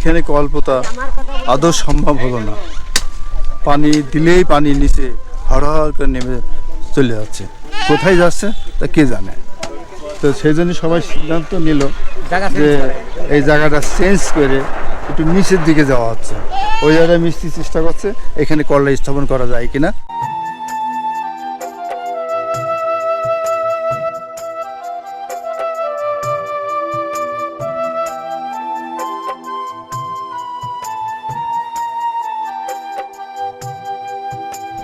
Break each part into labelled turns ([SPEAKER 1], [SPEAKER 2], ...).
[SPEAKER 1] এখানে কল্পতা আদৌ সম্ভব হলো না। পানি দিলেই পানি নিচে হড়হড় করে নেমে চলে যাচ্ছে। কোথায় যাচ্ছে তা কে জানে? তো সেই জন্য সবাই সিদ্ধান্ত নিল যে এই জায়গাটা চেঞ্জ করে একটু নিচের দিকে যাওয়া হচ্ছে। ওই জায়গায় মিস্ত্রি চেষ্টা করছে এখানে কল্লা স্থাপন করা যায় কিনা।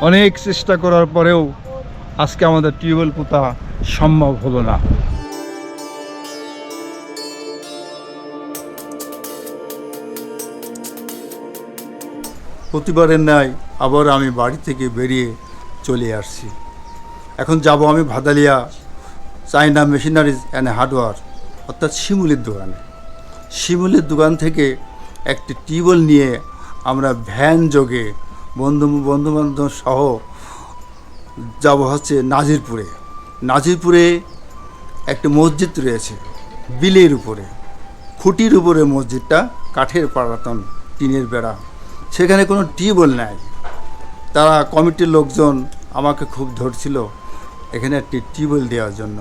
[SPEAKER 1] অনেক চেষ্টা করার পরেও আজকে আমাদের টিউবওয়েল পোতা সম্ভব হলো না। প্রতিবারের ন্যায় আবার আমি বাড়ি থেকে বেরিয়ে চলে আসছি। এখন যাব আমি Bhadalia China machineries and hardware, অর্থাৎ শিমুলের দোকানে। শিমুলের দোকান থেকে একটি টিউবওয়েল নিয়ে আমরা ভ্যান যোগে বন্ধু বন্ধুবান্ধব সহ যাব হচ্ছে নাজিরপুরে। নাজিরপুরে একটি মসজিদ রয়েছে, বিলের উপরে। খুঁটির উপরে মসজিদটা, কাঠের পাড়াতন টিনের বেড়া। সেখানে কোনো টিউবওয়েল নাই। তারা কমিটির লোকজন আমাকে খুব ধরছিল এখানে একটি টিউবওয়েল দেওয়ার জন্য।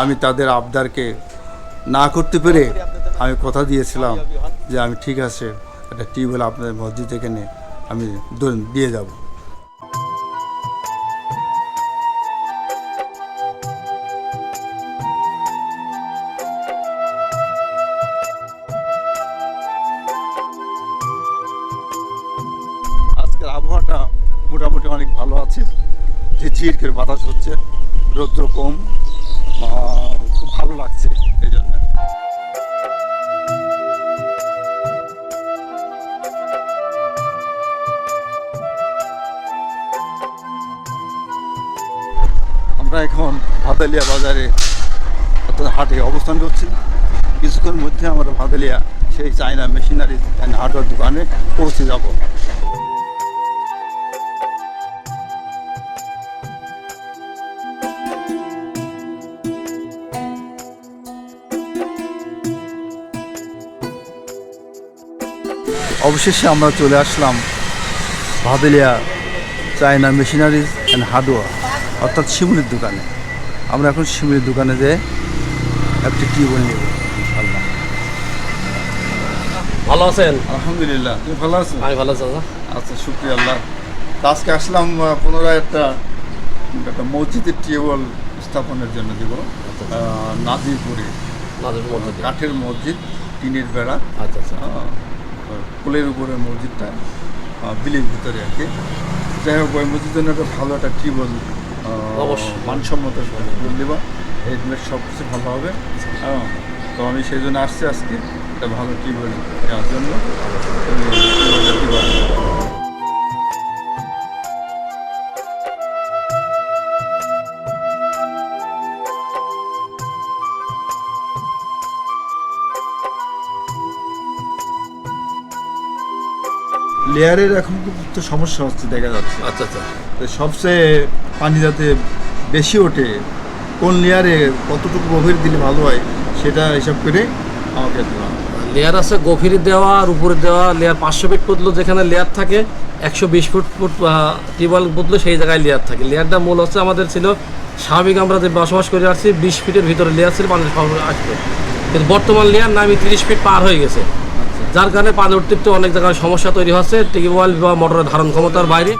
[SPEAKER 1] আমি তাদের আবদারকে না করতে পেরে আমি কথা দিয়েছিলাম যে আমি ঠিক আছে, একটা টিউবওয়েল আপনাদের মসজিদ এখানে আমি দিয়ে যাব। আজকের আবহাওয়াটা মোটামুটি অনেক ভালো আছে। ঝিরঝির করে বাতাস হচ্ছে, রৌদ্র কম খুব ভালো লাগছে এই জন্য। এখন ভাদালিয়া বাজারে হাটে অবস্থান করছি। কিছুক্ষণ মধ্যে আমরা ভাদালিয়া সেই চায়না মেশিনারি অ্যান্ড হার্ডওয়ার দোকানে পৌঁছে যাব। অবশেষে আমরা চলে আসলাম Bhadelia China machineries and hardware অর্থাৎ শিমুলির দোকানে। আমরা এখন শিমুলির দোকানে যেয়ে একটি টিউবওয়েল নেব ইনশাল্লাহ
[SPEAKER 2] ভালো আছেন?
[SPEAKER 1] আলহামদুলিল্লাহ তুমি ভালো আছো?
[SPEAKER 2] আমি ভালো আছি দাদা
[SPEAKER 1] আচ্ছা শুক্রিয়া আল্লাহ। তা আজকে আসলাম পুনরায় একটা একটা মসজিদের টিউবওয়েল স্থাপনের জন্য দেব। আহ, নাজিরপুরে।
[SPEAKER 2] নাজুক মধ্যে
[SPEAKER 1] কাঠের মসজিদ টিনের বেড়া।
[SPEAKER 2] আচ্ছা আচ্ছা।
[SPEAKER 1] কোলের উপরে মসজিদটা বিলের ভিতরে আর কি। যাই হোক ওই মসজিদের জন্য একটা ভালো একটা টিউবওয়েল
[SPEAKER 2] অবশ্যই।
[SPEAKER 1] মানসম্মত টিউবওয়েল দেবা। হেডমেট সব কিছু ভালো হবে। হ্যাঁ তো আমি সেই জন্য আসছি আজকে। একটা ভালো টিউবওয়েল দেওয়ার জন্য। লেয়ারের এখন তো সমস্যা হচ্ছে দেখা যাচ্ছে।
[SPEAKER 2] আচ্ছা আচ্ছা।
[SPEAKER 1] তো সবচেয়ে পানি যাতে বেশি ওঠে কোন লেয়ারে কতটুকু গভীর দিলে ভালো হয় সেটা হিসাব করে আমাকে দেওয়া
[SPEAKER 2] লেয়ার আছে গভীরে দেওয়া আর উপরে দেওয়া লেয়ার পাঁচশো ফিট পুতলো যেখানে লেয়ার থাকে একশো বিশ ফুট ফুট টিউবওয়েল পুতলো সেই জায়গায় লেয়ার থাকে। লেয়ারটা মূল হচ্ছে আমাদের ছিল স্বাভাবিক আমরা যে বসবাস করে আসছি বিশ ফিটের ভিতরে লেয়ার ছিল পানি সব- আসতো কিন্তু বর্তমান লেয়ার নামি তিরিশ ফিট পার হয়ে গেছে। যার কারণে পানি উঠতে অনেক জায়গায় সমস্যা তৈরি হচ্ছে। টিউবওয়েল বা মোটরের ধারণ ক্ষমতার বাইরে।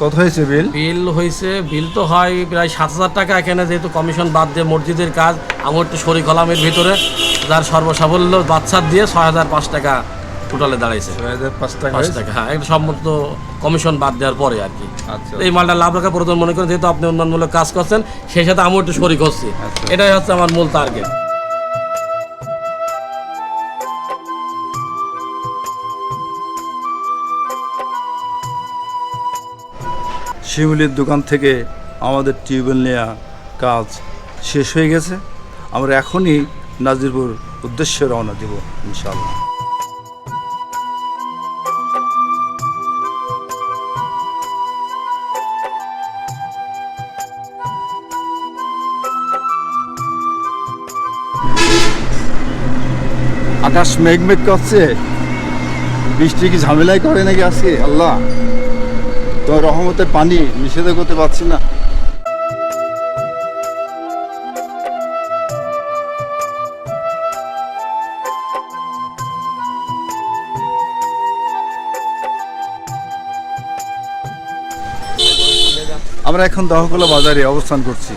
[SPEAKER 1] কত হয়েছে বিল?
[SPEAKER 2] বিল হয়েছে বিল তো হয় প্রায় সাত হাজার টাকা। এখানে যেহেতু কমিশন বাদ দিয়ে মসজিদের কাজ আমার একটু শরীর কলামের ভিতরে যার সর্বসাফল্য বাচ্চার দিয়ে ছয় হাজার পাঁচ টাকা। টোটালে দাঁড়াইছে।
[SPEAKER 1] পাঁচ টাকা।
[SPEAKER 2] হ্যাঁ একটা সম্মত কমিশন বাদ দেওয়ার পরে আর কি।
[SPEAKER 1] আচ্ছা।
[SPEAKER 2] এই মালটা লাভ রাখা প্রথম মনে করেন যেহেতু আপনি উন্নয়নমূলক কাজ করছেন সেই সাথে আমিও একটু শরিক হচ্ছি।
[SPEAKER 1] আচ্ছা।
[SPEAKER 2] এটাই হচ্ছে আমার মূল টার্গেট
[SPEAKER 1] শিউলির দোকান থেকে আমাদের টিউবওয়েল নেওয়া কাজ শেষ হয়ে গেছে। আমরা এখনই নাজিরপুর উদ্দেশ্যে রওনা দেব ইনশাল্লাহ আকাশ মেঘ মেঘ করছে। বৃষ্টি কি ঝামেলাই করে নাকি আজকে? আল্লাহ তো রহমতের পানি নিষেধ করতে পারছি না। আমরা এখন দহকলা বাজারে অবস্থান করছি।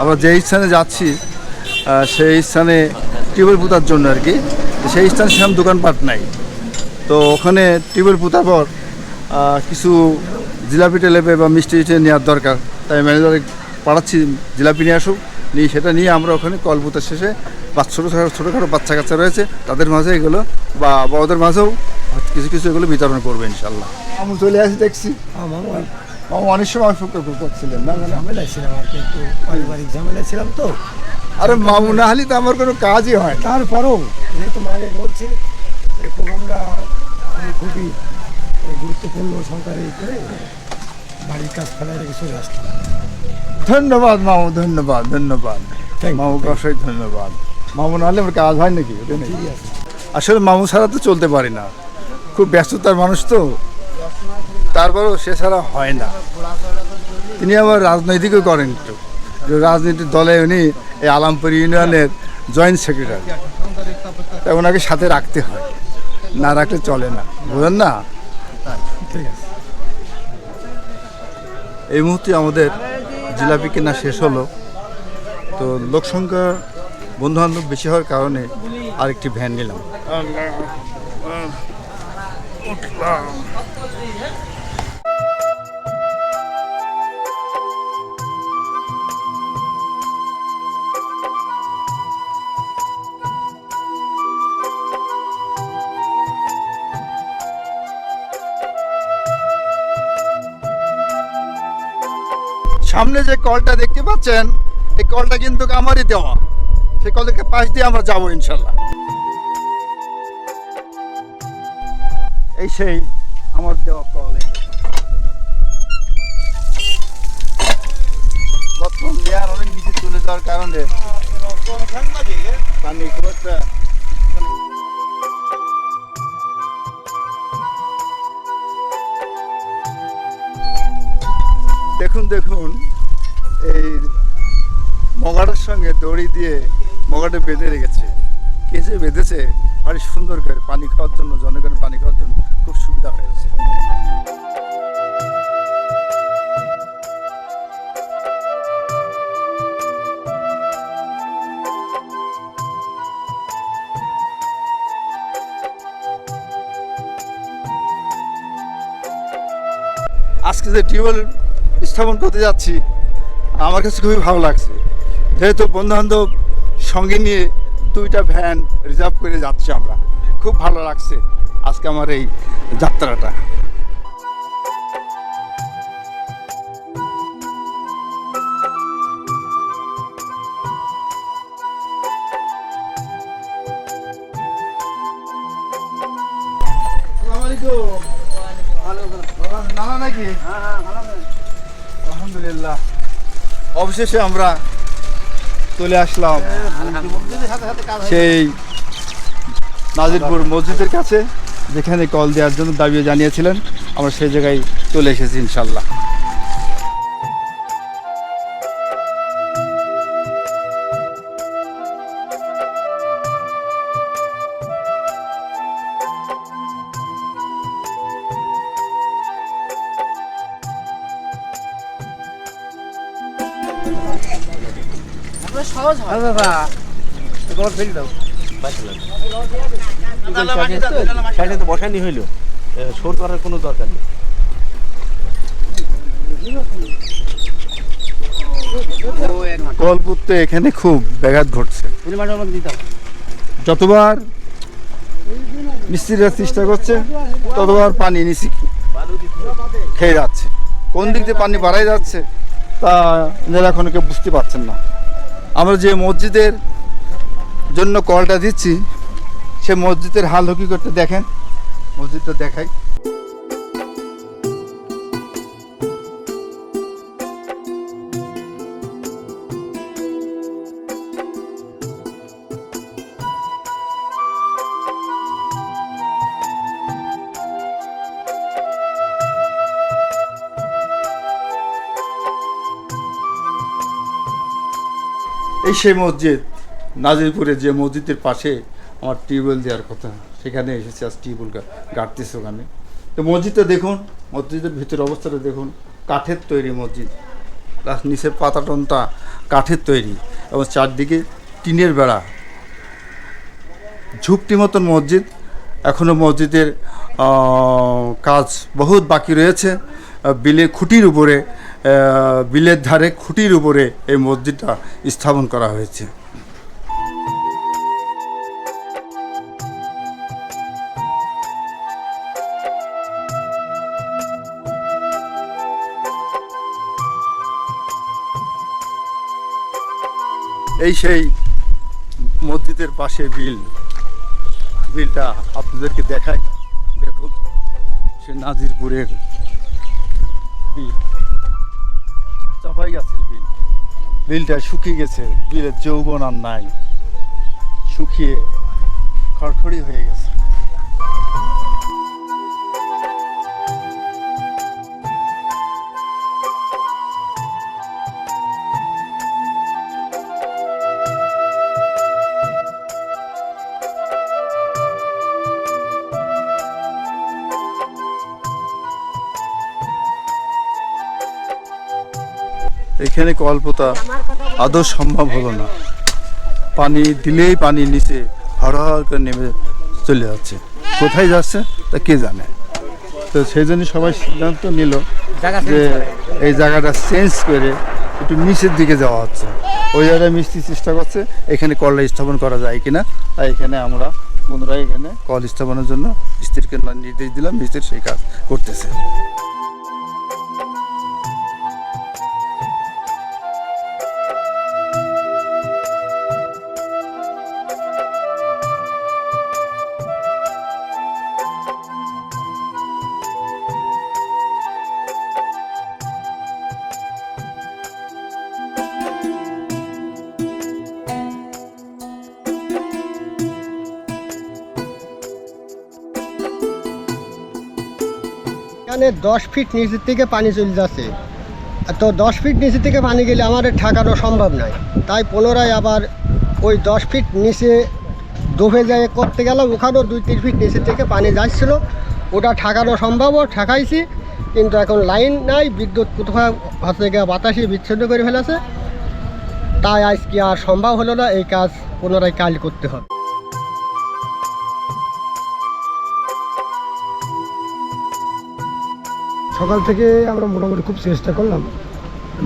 [SPEAKER 1] আমরা যে স্থানে যাচ্ছি সেই স্থানে টিউবওয়েল পোতার জন্য আর কি। সেই স্থানে সেরকম দোকানপাট নাই। তো ওখানে টিউবওয়েল পোতার পর কিছু জিলাপি টেলেপে বা মিষ্টি নেওয়ার দরকার। তাই ম্যানেজার পাঠাচ্ছি জিলাপি নিয়ে আসুক। নিয়ে সেটা নিয়ে আমরা ওখানে কল পোতার শেষে বা ছোটো ছোটো ছোটোখাটো বাচ্চা কাচ্চা রয়েছে তাদের মাঝে এগুলো বা বড়দের মাঝেও কিছু কিছু এগুলো বিতরণ করবে ইনশাল্লাহ আমি চলে আসি দেখছি। অনেক সময় করছিলেন না না, না।
[SPEAKER 3] ছিলাম আর কি একটু পারিবারিক ঝামেলায় ছিলাম তো।
[SPEAKER 1] আরে মামু না হলে তো আমার কোনো কাজই হয়
[SPEAKER 3] তারপরেও যেহেতু মাকে বলছি এই প্রোগ্রামটা খুবই গুরুত্বপূর্ণ সরকারি করে বাড়ির কাজ ফেলায় রেখে চলে আসলাম।
[SPEAKER 1] ধন্যবাদ মামু ধন্যবাদ ধন্যবাদ। মামুকে
[SPEAKER 3] thank
[SPEAKER 1] ধন্যবাদ। মামু না হলে আমার কাজ হয় নাকি আসলে মামু ছাড়া তো চলতে পারি না। খুব ব্যস্ততার মানুষ তো। তারপরেও সে ছাড়া হয় না। তিনি আবার রাজনৈতিকও করেন একটু। যে রাজনীতির দলে উনি এই আলামপুর ইউনিয়নের জয়েন্ট সেক্রেটারি। তাই ওনাকে সাথে রাখতে হয়। না রাখলে চলে না। বুঝলেন না?
[SPEAKER 3] ঠিক আছে।
[SPEAKER 1] এই মুহূর্তে আমাদের জিলাপি কেনা শেষ হলো। তো লোক সংখ্যা বন্ধু বান্ধব বেশি হওয়ার কারণে আরেকটি ভ্যান নিলাম। সামনে যে কলটা দেখতে পাচ্ছেন, এই কলটা কিন্তু আমারই দেওয়া। সেই কলকে পাশ দিয়ে আমরা যাব ইনশাল্লাহ। এই সেই আমার দেওয়া কল। বর্তমান লেয়ার অনেক নিচে চলে যাওয়ার কারণে পানি খুব একটা সঙ্গে দড়ি দিয়ে মগাটা বেঁধে রেখেছে। কে যে বেঁধেছে। আর সুন্দর করে পানি খাওয়ার জন্য, জনগণের পানি খাওয়ার জন্য খুব সুবিধা হয়েছে। আজকে যে টিউবওয়েল স্থাপন করতে যাচ্ছি, আমার কাছে খুবই ভালো লাগছে। যেহেতু বন্ধু বান্ধব সঙ্গে নিয়ে দুইটা ভ্যান রিজার্ভ করে যাচ্ছি আমরা। খুব ভালো লাগছে আজকে আমার এই যাত্রাটা। নাকি? আলহামদুলিল্লাহ। অবশেষে আমরা চলে আসলাম। সেই নাজিরপুর মসজিদের কাছে, যেখানে কল দেওয়ার জন্য দাবি জানিয়েছিলেন। আমরা সেই জায়গায় চলে এসেছি ইনশাল্লাহ।
[SPEAKER 4] সাইডে তো বসানি হইল। সর করার কোনো দরকার নেই।
[SPEAKER 1] কল পুঁততে এখানে খুব ব্যাঘাত ঘটছে। যতবার মিস্ত্রিরা চেষ্টা করছে ততবার পানি নিচে খেয়ে যাচ্ছে। কোন দিক দিয়ে পানি বাড়াই যাচ্ছে তা এনারা এখন কেউ বুঝতে পারছেন না। আমরা যে মসজিদের জন্য কলটা দিচ্ছি সে মসজিদের হাল হকি করতে দেখেন। মসজিদটা দেখাই। এই সেই মসজিদ নাজিরপুরে যে মসজিদের পাশে আমার টিউবওয়েল দেওয়ার কথা, সেখানে এসেছি, আজ টিউবওয়েল গাড়তেছি ওখানে। তো মসজিদটা দেখুন, মসজিদের ভিতরে অবস্থাটা দেখুন, কাঠের তৈরি মসজিদ। তার নিচের পাতাটনটা কাঠের তৈরি এবং চারদিকে টিনের বেড়া। ঝুপটি মতন মসজিদ এখনও মসজিদের কাজ বহুত বাকি রয়েছে। বিলে খুঁটির উপরে বিলের ধারে খুঁটির উপরে এই মসজিদটা স্থাপন করা হয়েছে। এই সেই মসজিদের পাশে বিল। বিলটা আপনাদেরকে দেখাই। দেখুন, সে নাজিরপুরের বিল। চাপাই গেছে বিল। বিলটা শুকিয়ে গেছে বিলের যৌবন আর নাই। শুকিয়ে খড়খড়ি হয়ে গেছে। এখানে কল্পতা আদৌ সম্ভব হলো না। পানি দিলেই পানি নিচে হরহর করে নেমে চলে যাচ্ছে। কোথায় যাচ্ছে তা কে জানে? তো সেই জন্য সবাই সিদ্ধান্ত নিল যে এই জায়গাটা চেঞ্জ করে একটু নিচের দিকে যাওয়া হচ্ছে। ওই জায়গায় মিস্ত্রি চেষ্টা করছে এখানে কলটা স্থাপন করা যায় কিনা তাই এখানে আমরা বন্ধুরা এখানে কল স্থাপনের জন্য মিস্ত্রিকে নির্দেশ দিলাম মিস্ত্রি সেই কাজ করতেছে।
[SPEAKER 5] এখানে দশ ফিট নিচের থেকে পানি চলে যাচ্ছে। তো দশ ফিট নিচের থেকে পানি গেলে আমাদের ঠেকানো সম্ভব নয়। তাই পুনরায় আবার ওই দশ ফিট নিচে ডুবে যায় করতে গেলাম। ওখানেও দুই তিন ফিট নিচের থেকে পানি যাচ্ছিল। ওটা ঠেকানো সম্ভবও ঠেকাইছি। কিন্তু এখন লাইন নাই, বিদ্যুৎ কোথাও হচ্ছে গিয়ে বাতাসে বিচ্ছিন্ন করে ফেলেছে। তাই আজকে আর সম্ভব হলো না, এই কাজ পুনরায় কাল করতে হবে।
[SPEAKER 3] সকাল থেকে আমরা মোটামুটি খুব চেষ্টা করলাম।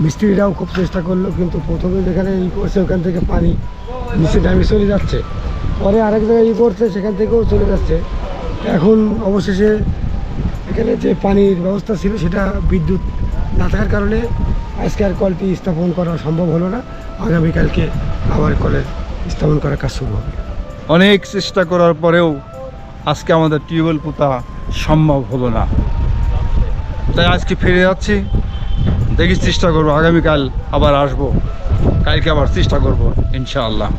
[SPEAKER 3] মিস্ত্রিরাও খুব চেষ্টা করল, কিন্তু প্রথমে যেখানে ই করছে ওখান থেকে পানি নিচে নামে চলে যাচ্ছে। পরে আরেক জায়গায় ই করছে, সেখান থেকেও চলে যাচ্ছে। এখন অবশেষে এখানে যে পানির ব্যবস্থা ছিল, সেটা বিদ্যুৎ না থাকার কারণে আজকে আর কলটি স্থাপন করা সম্ভব হলো না। আগামীকালকে আবার কলের স্থাপন করার কাজ শুরু হবে।
[SPEAKER 1] অনেক চেষ্টা করার পরেও আজকে আমাদের টিউবওয়েল পোতা সম্ভব হলো না। তাই আজকে ফিরে যাচ্ছি। দেখি চেষ্টা করব, আগামীকাল আবার আসব। কালকে আবার চেষ্টা করব, ইনশাআল্লাহ।